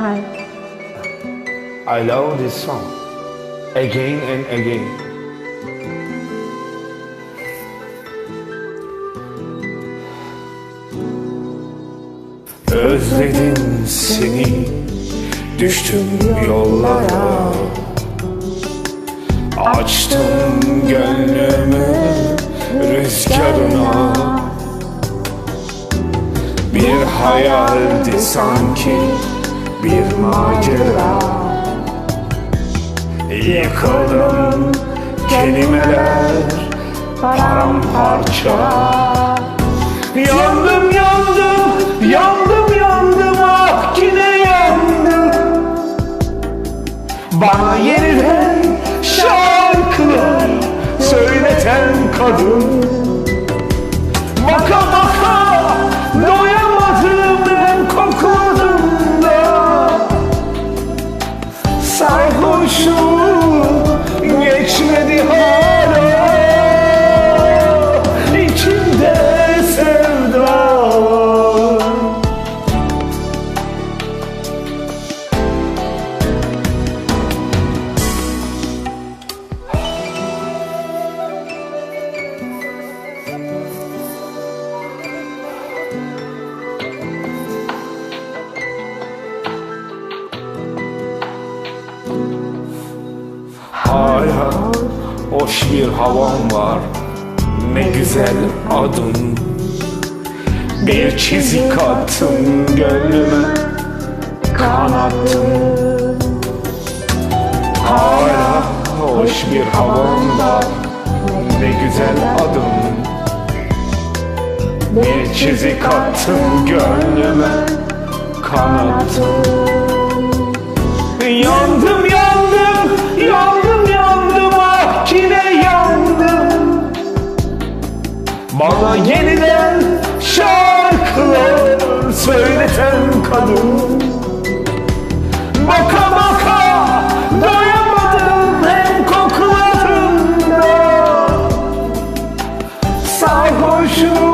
Hi. I love this song. Again and again. Özledim seni. Düştüm yollara. Açtım gönlümü rüzgarına. Bir hayaldi sanki bir macera. Yıkıldım kelimeler paramparça. Yandım yandım yandım yandım ah yine yandım. Bana yeniden şarkılar söyleten kadın Hala hoş bir havan var. Ne güzel adın Bir çizik attın gönlüme Kanattın Hala hoş bir havan var. Ne güzel adın Bir çizik attın gönlüme Kanattın Yandım yandım yeniden şarkılar söyleten kadın. Baka baka doyamadım hem kokularında Sarhoşum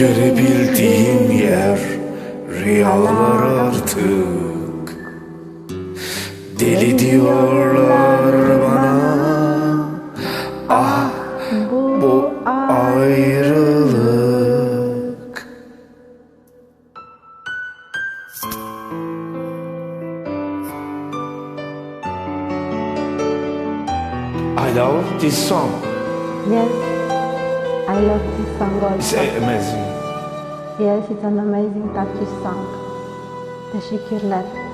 görebildiğim yer rüyalar artık Deli diyorlar bana Ah bu ayrılık I love this song. Yes. I love this song It's also. amazing. Yes, it's an amazing touchy song. Teşekkürler.